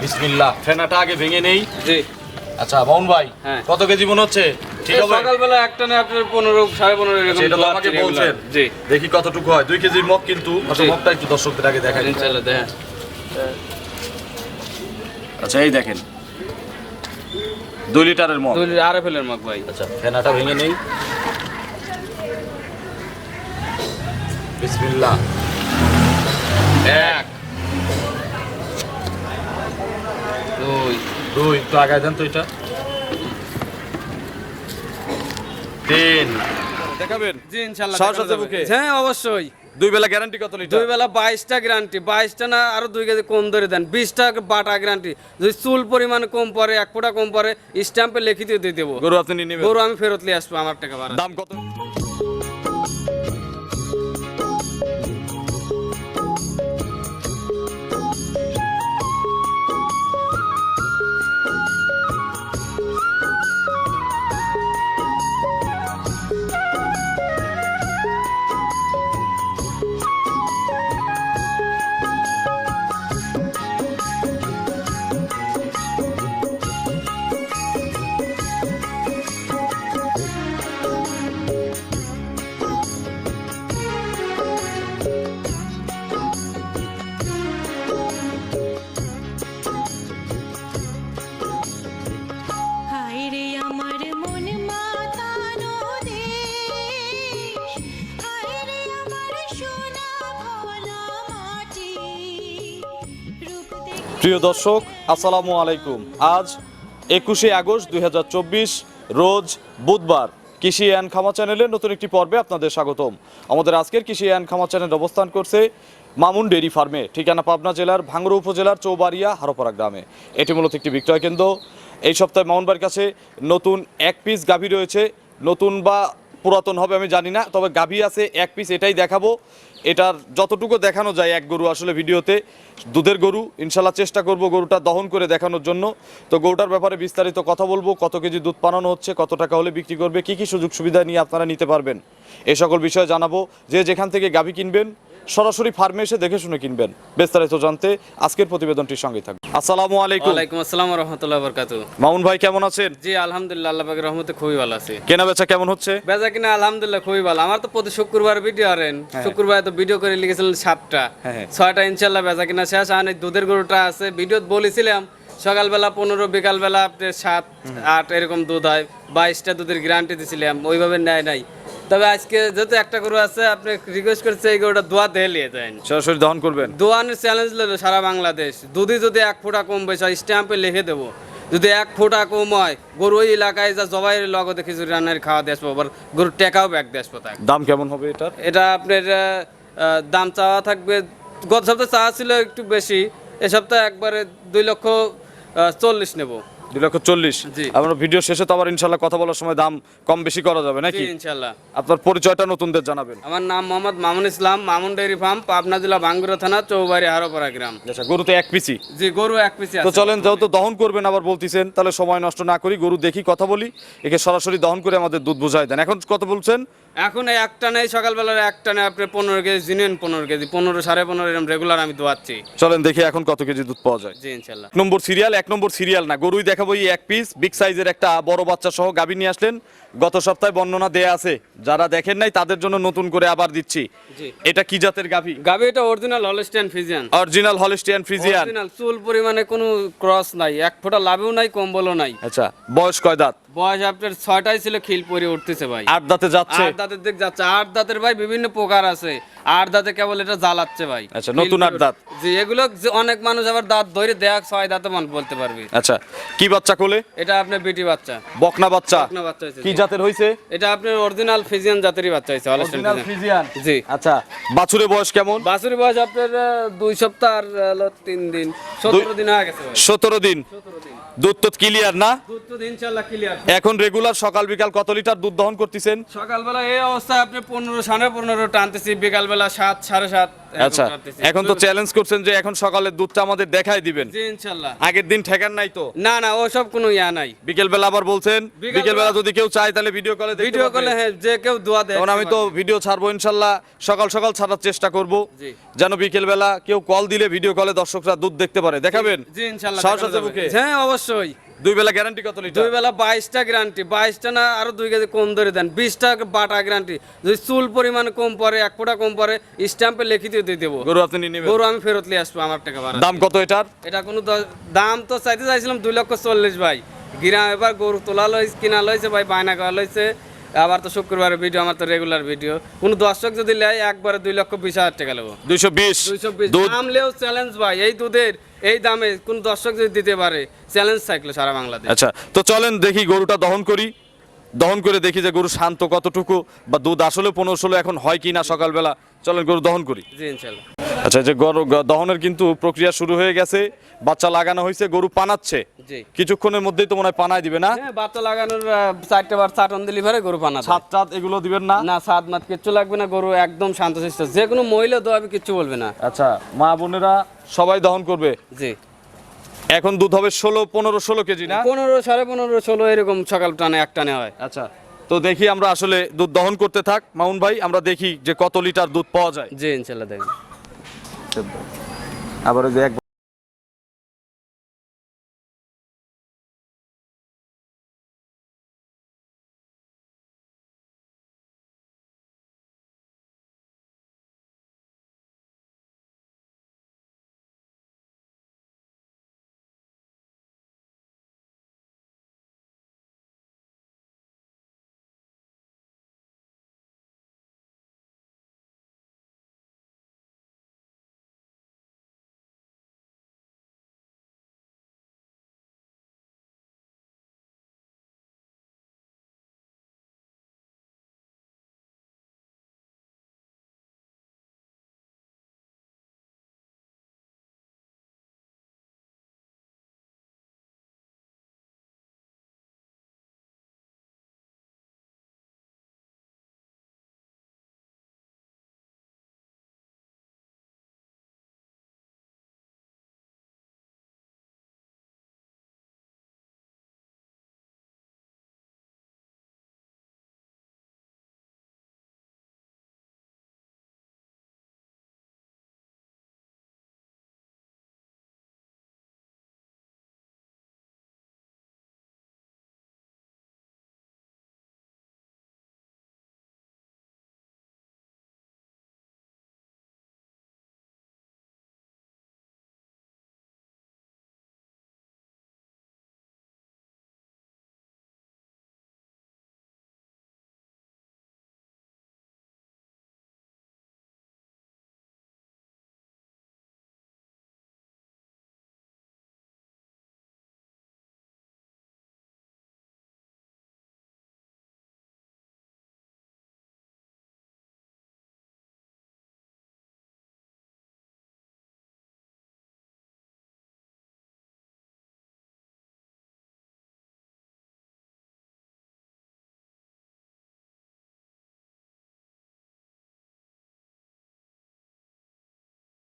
বিসমিল্লাহ ফেনাটা আগে ভেঙে নেই। জি। আচ্ছা মামুন ভাই হ্যাঁ। কত কেজি মনে হচ্ছে? ঠিক হবে? সকালবেলা একটা না আপনার পনেরো সাড়ে পনেরো এরকম সেটা তো আমাকে বলছেন। জি। দেখি কতটুকু হয়। দুই কেজির মগ কিন্তু আচ্ছা। মগটা একটু দর্শকদের আগে দেখাই। ইনশাল্লাহ দেখেন। আচ্ছা এই দেখেন। দুই লিটারের মগ। দুই আরে ফেলের মগ ভাই। আচ্ছা ফেনাটা ভেঙে নেই। বিসমিল্লাহ। এক দুই দুই তো আগায় দেন তো এটা। তিন। দেখাবেন? জি? হ্যাঁ অবশ্যই। দুই বেলা গ্যারান্টি কত লিটার? দুই বেলা বাইশটা গ্যারান্টি বাইশটা না আরও দুই কেজি কম ধরে দেন। বিশটা বাটা গ্যারান্টি যদি চুল পরিমাণ কম পড়ে এক ফোঁটা কম পড়ে স্ট্যাম্পে লিখিত দিয়ে দেবো। গরু আপনি নিয়ে গরু আমি ফেরত নিয়ে আসব আমার টাকা দাম কত? প্রিয় দর্শক, আসসালামু আলাইকুম। আজ একুশে আগস্ট দুই হাজার চব্বিশ, রোজ বুধবার কৃষি অ্যান্ড খামা চ্যানেলের নতুন একটি পর্বে আপনাদের স্বাগতম। আমাদের আজকের কৃষি অ্যান্ড খামা চ্যানেল অবস্থান করছে মামুন ডেরি ফার্মে, ঠিকানা পাবনা জেলার ভাঙ্গুড়া উপজেলার চৌবাড়িয়া, হারোপাড়া গ্রামে। এটি মূলত একটি বিক্রয় কেন্দ্র। এই সপ্তাহে মামুন ভাইয়ের কাছে নতুন এক পিস গাভী রয়েছে। নতুন বা পুরাতন হবে আমি জানি না, তবে গাভী আছে, এক পিস এটাই দেখাবো। এটার যতটুকু দেখানো যায় এক গরু আসলে ভিডিওতে, দুধের গরু, ইনশাল্লাহ চেষ্টা করব গরুটা দহন করে দেখানোর জন্য। তো গরুটার ব্যাপারে বিস্তারিত কথা বলব, কত কেজি দুধ পানানো হচ্ছে, কত টাকা হলে বিক্রি করবে, কি কি সুযোগ সুবিধা নিয়ে আপনারা নিতে পারবেন। এ সকল বিষয়ে জানাব, যে যেখান থেকে গাভী কিনবেন সরাসরি ফার্মে এসে দেখে শুনে কিনবেন। বিস্তারিত জানতে আজকের প্রতিবেদনটির সঙ্গে থাকবে আসসালামু আলাইকুম। ওয়ালাইকুম আসসালাম রহমতুল্লাহ বরকাতু মামুন ভাই কেমন আছেন? জি আলহামদুলিল্লাহ আল্লাহ পাকের রহমতে খুবই ভালো আছে। কেনা বেচা কেমন হচ্ছে? বেজা কিনা আলহামদুলিল্লাহ খুবই ভালো। আমার তো প্রতি শুক্রবার ভিডিও আরেন শুক্রবার তো ভিডিও করে লিখেছিলেন সাতটা হ্যাঁ, হ্যাঁ। ছয়টা ইনশাল্লাহ বেজা কিনা শেষ। আর দুধের গরুটা আছে। ভিডিও বলেছিলাম সকালবেলা পনেরো বিকালবেলা আপনার সাত আট এরকম দুধ হয়। বাইশটা দুধের গ্যারান্টি দিয়েছিলাম ওইভাবে নেয় নাই। তবে আজকে যেহেতু একটা গরু আছে আপনি রিকোয়েস্ট করছে এই গরুটা দোয়া দিয়ে নিয়ে দেন সরাসরি দহন করবেন? দোয়ানের চ্যালেঞ্জ লইলো সারা বাংলাদেশ। দুধই যদি এক ফোঁটা কম বেশি স্ট্যাম্পে লিখে দেবো। যদি এক ফোঁটা কম হয় গরু ওই এলাকায় যা জবাইয়ের লগতে খিচুড়ি রান্নার খাওয়া দিয়ে আসব আবার গরুর টেকাও ব্যাগ দেশ আসব দাম কেমন হবে এটার? এটা আপনার দাম চাওয়া থাকবে। গত সপ্তাহে চাওয়া ছিল একটু বেশি এ সপ্তাহে একবারে দুই লক্ষ চল্লিশ নেব। দুই লক্ষ চল্লিশ। আমরা ভিডিও শেষে তো আবার ইনশাল্লাহ কথা বলার সময় দাম কম বেশি করা যাবে নাকি? ইনশাল্লাহ। আপনার পরিচয়টা নতুনদের জানাবেন। আমার নাম মোহাম্মদ মামুন ইসলাম মামুন ডেয়ারি ফার্ম পাবনা জেলা বাঙ্গুরা থানা চৌবাড়ি হারোপাড়া গ্রাম। আচ্ছা গরু তো এক পিসি? জি গরু এক পিসি তো চলেন যেহেতু দহন করবেন আবার বলতেছেন তাহলে সময় নষ্ট না করি গরু দেখি কথা বলি একে সরাসরি দহন করে আমাদের দুধ বুঝাই দেন। এখন কত বলছেন? এখন এই একটা নেই সকালবেলার একটা নেই আপনি পনেরো কেজি জিনিয়ন পনেরো কেজি পনেরো সাড়ে পনেরো এরকম রেগুলার আমি দোয়াচ্ছি। চলেন দেখি এখন কত কেজি দুধ পাওয়া যায়। জি ইনশাল্লাহ। নম্বর সিরিয়াল এক নম্বর সিরিয়াল না গরুই দেখাবো এই এক পিস বিগ সাইজের একটা বড় বাচ্চা সহ গাভী নিয়ে আসলেন। গত সপ্তাহে বর্ণনা দেয়া আছে যারা দেখেন নাই তাদের জন্য নতুন করে আবার দিচ্ছি। এটা কি জাতের গাভী? গাভী এটা original Holstein Friesian original Holstein Friesian original চুল পরিমাণে কোনো ক্রস নাই এক ফোঁটা লাভেও নাই কম্বলও নাই। আচ্ছা বয়স কয় দাঁত? বয়স আপনার ছয়টাই ছিল খিল পরে উঠতেছে ভাই। আট দাঁতে যাচ্ছে? আট দাঁতের দিক যাচ্ছে। আট দাঁতের ভাই বিভিন্ন প্রকার আছে। আট দাঁতে কেবল এটা জ্বালাচ্ছে ভাই। আচ্ছা, নতুন আট দাঁত। জি এগুলো অনেক মানুষ আবার দাঁত ধরে দেখ ছয় দাঁতে মান বলতে পারবে। আচ্ছা কি বাচ্চা কোলে? এটা আপনার বেটি বাচ্চা। বকনা বাচ্চা। বকনা বাচ্চা কি জাতের হইছে? এটা আপনার অরিজিনাল ফিজিয়ান জাতেরই বাচ্চা হয়েছে হলস্টাইন ফিজিয়ান জি। আচ্ছা বাছুরের বয়স কেমন? বাছুরি বয়স আপনার দুই সপ্তাহ আর তিন দিন। সতেরো দিন হয়ে গেছে সতেরো দিন? সতেরো দিন। দুধ তো ক্লিয়ার না? দুধ তো ইনশাল্লাহ ক্লিয়ার এখন রেগুলার সকাল বিকাল কত লিটার দুধ দহন করতেছেন? সকালবেলা এই অবস্থায় আপনি পনেরো সাড়ে পনেরো টানতেছি বিকালবেলা সাত সাড়ে সাত আচ্ছা এখন তো চ্যালেঞ্জ করছেন যে এখন সকালের দুধটা আমাদের দেখাই দিবেন। জি ইনশাল্লাহ। আগের দিন ঠেকান নাই তো? না না ওসব কোনো ইয়া নাই। বিকেল বেলা আবার বলছেন বিকেলবেলা- বিকেল বেলা যদি কেউ চায় তাহলে ভিডিও কলে ভিডিও কলে হ্যাঁ যে কেউ দোয়া দেয় আমি তো ভিডিও ছাড়বো ইনশাল্লাহ সকাল সকাল ছাড়ার চেষ্টা করব। জি। যেন বিকেল বেলা কেউ কল দিলে ভিডিও কলে দর্শকরা দুধ দেখতে পারে। দেখাবেন? জি ইনশাল্লাহ সাহস আছে বুকে? হ্যাঁ অবশ্যই। দুই বেলা গ্যারান্টি কত লিটার? দুই বেলা বাইশটা গ্যারান্টি বাইশটা না আরও দুই কেজি কম ধরে দেন। বিশটা বাটা গ্যারান্টি যদি চুল পরিমাণ কম পরে এক ফোটা কম পরে স্ট্যাম্পে লিখিত দিয়ে দেবো। গরু আপনি নেবেন? গরু আমি ফেরত নিয়ে আসব আমার টাকা ভাড়া দাম কত এটার? এটা কোনো দাম তো চাইতে চাইছিলাম দুই লক্ষ চল্লিশ ভাই। গ্রাম এবার গরু তোলা লইছে কিনা লইছে ভাই বায়না করা লইছে। আবার তো শুক্রবারের ভিডিও আমার তো রেগুলার ভিডিও কোনো দর্শক যদি নেয় একবারে দুই লক্ষ বিশ হাজার টাকা নেব। দুইশো বিশ। দুইশো বিশ। দুধ। দাম লেও চ্যালেঞ্জ ভাই এই দুধের এই দামে কোন দর্শক যদি দিতে পারে চ্যালেঞ্জ থাকল সারা বাংলাদেশ। আচ্ছা তো চলেন দেখি গরুটা দহন করি। দহন করে দেখি যে গরু শান্ত কতটুকু বা দুধ আসলে পনেরো ষোলো এখন হয় কি না সকালবেলা। চলেন গরু দহন করি। জি ইনশাল্লাহ। আচ্ছা যে গরু দহনের কিন্তু প্রক্রিয়া শুরু হয়ে গেছে। বাচ্চা লাগানো হয়েছে গরু পানাচ্ছে। কিছুক্ষণের মধ্যেই তো মনে হয় পানায় দিবে না? হ্যাঁ বাচ্চা লাগানোর চারটে বার চাটন ডেলিভারি গরু পানা। ছাদ টাদ এগুলো দিবেন না? না সাত মাত কিচ্ছু লাগবে না গরু একদম শান্ত শান্তশিষ্ট যে কোনো মহিলা দোয়াবি কিচ্ছু বলবে না। আচ্ছা মা বোনেরা সবাই দহন করবে? জি। এখন দুধ হবে ষোলো পনেরো ষোলো কেজি না? পনেরো সাড়ে পনেরো ষোলো এরকম সকাল টানে এক টানে হয়। আচ্ছা তো দেখি আমরা আসলে দুধ দহন করতে থাক। মামুন ভাই আমরা দেখি যে কত লিটার দুধ পাওয়া যায়। জি ইনশাল্লাহ দেখেন আবার এক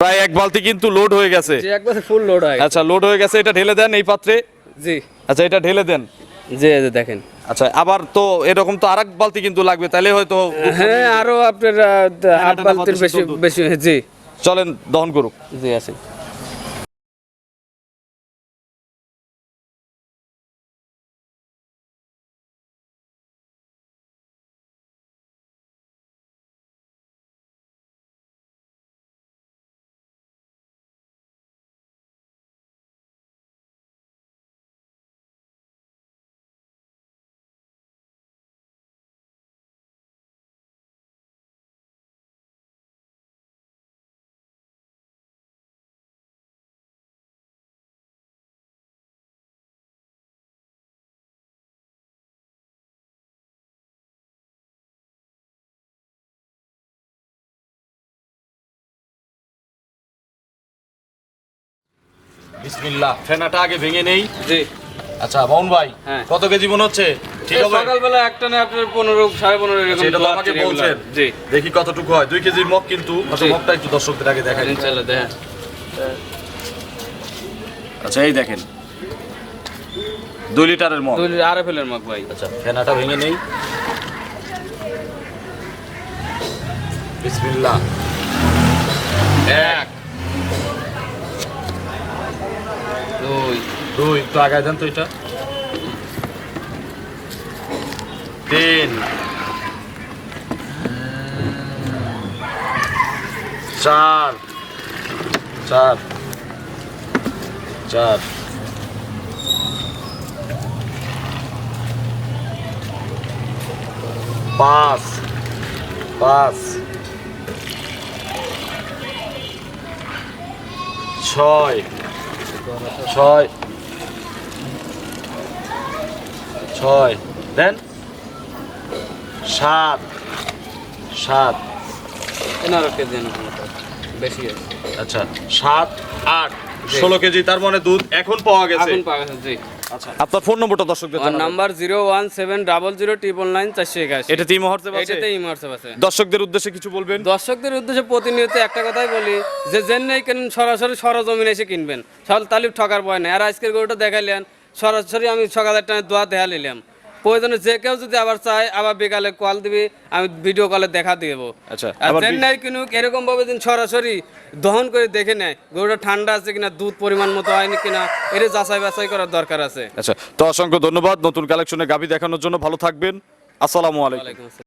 প্রায় এক বালতি কিন্তু লোড হয়ে গেছে। ফুল লোড হয় আচ্ছা লোড হয়ে গেছে এটা ঢেলে দেন এই পাত্রে? জি। আচ্ছা এটা ঢেলে দেন। জি দেখেন। আচ্ছা আবার তো এরকম তো আরেক বালতি কিন্তু লাগবে তাহলে হয়তো হ্যাঁ আরও আপনার আট হাফ বালতির বেশি বেশি জি। চলেন দহন করুক। জি আছে বিসমিল্লাহ। ফেনাটা আগে ভেঙে নেই। জি। আচ্ছা মামুন ভাই হ্যাঁ। কত কেজি মনে হচ্ছে? ঠিক এই সকালবেলা একটা না আপনার পনেরো সাড়ে পনেরো এরকম সেটা তো আমাকে বলছেন। জি। দেখি কতটুকু হয়। দুই কেজির মগ কিন্তু আচ্ছা মগটা একটু দর্শকদের আগে দেখাই। দেখেন। আচ্ছা এই দেখেন। দুই লিটারের মগ। দুই আরে ফেলের মগ ভাই। আচ্ছা ফেনাটা ভেঙে নেই। বিসমিল্লাহ। এক দুই দুই একটু আগায় দেন তো এটা। তিন। চার। চার। চার। পাঁচ। পাঁচ। ছয়। ছয়। ছয়। দেন সাত। সাত। এনারো কেজি বেশি আচ্ছা সাত আট। ষোলো কেজি তার মানে দুধ এখন পাওয়া গেছে। এখন পাওয়া গেছে জি। আচ্ছা আপনার ফোন নম্বরটা দর্শকদের জানাবেন। Number zero one seven double zero triple nine চারশো একাশি এটাতে এই মুহূর্তে আছে? এটাতে ইমার্সেপ আছে। দর্শকদের উদ্দেশ্যে কিছু বলবেন? দর্শকদের উদ্দেশ্যে প্রতিনিয়ত একটা কথাই বলি যে জেন নেই কেন সরাসরি সরজমিনে এসে কিনবেন। সল তালিব ঠকার ভয় নেই। আর আজকের গরুটা দেখাইলেন সরাসরি আমি সকালের টাইমে দোয়া দেখা নিলাম। প্রয়োজনে যে কেউ যদি আবার চায় আবার বিকালে কল দিবি আমি ভিডিও কলে দেখা দিব। আচ্ছা, আবার বি- চেন্নাই কিনুক এরকম ভাবে দিন সরাসরি দহন করে দেখে নেয় গরুটা ঠান্ডা আছে কিনা দুধ পরিমাণ মতো হয়নি কিনা এটা যাচাই বাছাই করার দরকার আছে। আচ্ছা তো অসংখ্য ধন্যবাদ নতুন কালেকশনে গাভী দেখানোর জন্য। ভালো থাকবেন। আসসালামু আলাইকুম। ওয়ালাইকুম আসসালাম।